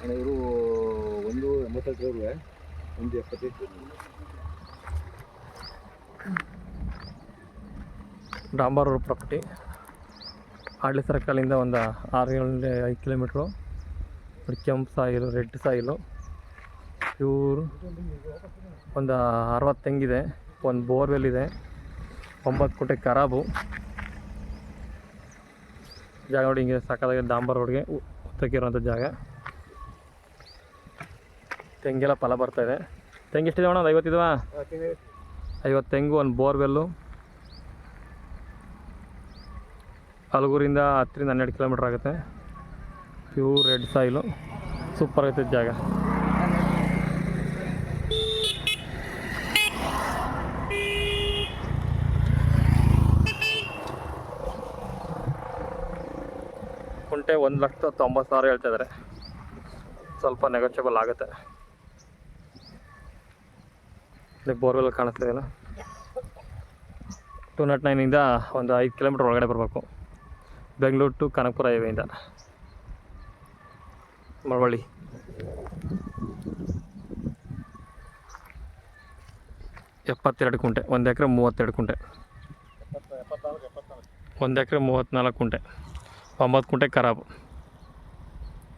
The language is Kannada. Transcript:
ಅಣ್ಣ, ಇವರು ಒಂದು ಎಂಬತ್ತೆರಡು ಒಂದು ಎಪ್ಪತ್ತೈದು ಡಾಂಬರ್ ರೋಡ್ ಪ್ರಾಪರ್ಟಿ ಆಡ್ಲಿ ಸರ್ಕಲಿಂದ ಒಂದು ಆರು ಏಳು ಐದು ಕಿಲೋಮೀಟ್ರು. ಕೆಂಪು ಸಾಯಿಲು, ರೆಡ್ ಸಾಯಿಲು. ಪ್ಯೂರ್ ಒಂದು ಅರವತ್ತು ತೆಂಗಿದೆ, ಒಂದು ಬೋರ್ವೆಲ್ ಇದೆ, ಒಂಬತ್ತು ಕೋಟೆ ಖರಾಬು ಜಾಗ ನೋಡಿ, ಹಿಂಗೆ ಸಾಕಾದಾಗ ಡಾಂಬರ್ ರೋಡ್ಗೆ ಉತ್ತಕ್ಕಿರೋಂಥ ಜಾಗ. ತೆಂಗೆಲ್ಲ ಫಲ ಬರ್ತಾ ಇದೆ. ತೆಂಗು ಎಷ್ಟಿದೆ ಅಣ್ಣ ಒಂದು ಐವತ್ತಿದವಾ ಐವತ್ತು. ತೆಂಗು ಒಂದು ಬೋರ್ವೆಲ್ಲು. ಹಲಗೂರಿಂದ ಹತ್ತರಿಂದ ಹನ್ನೆರಡು ಕಿಲೋಮೀಟ್ರ್ ಆಗುತ್ತೆ. ಪ್ಯೂರ್ ರೆಡ್ ಸಾಯಿಲು ಸೂಪರ್ ಆಗುತ್ತೆ ಜಾಗ. ಕುಂಟೆ ಒಂದು ಲಕ್ಷದ ತೊಂಬತ್ತು ಸಾವಿರ ಹೇಳ್ತಾ ಇದ್ದಾರೆ ಸ್ವಲ್ಪ ನೆಗೋಷಿಯಬಲ್ ಆಗುತ್ತೆ. ಇಲ್ಲಿ ಬೋರ್ವೆಲ್ ಕಾಣಿಸ್ತಿದೆಯಲ್ಲ ಟೂ ನಾಟ್ ನೈನಿಂದ ಒಂದು ಐದು ಕಿಲೋಮೀಟ್ರ್ ಒಳಗಡೆ ಬರಬೇಕು. ಬೆಂಗಳೂರು ಟು ಕನಕಪುರ ಹೈವೇಯಿಂದ ಮಳವಳ್ಳಿ. ಎಪ್ಪತ್ತೆರಡು ಕುಂಟೆ, ಒಂದು ಎಕರೆ ಮೂವತ್ತೆರಡು ಕುಂಟೆ. ಒಂದು ಎಕರೆ ಮೂವತ್ತ್ನಾಲ್ಕು ಕುಂಟೆ. ಒಂಬತ್ತು ಕುಂಟೆ ಖರಾಬು.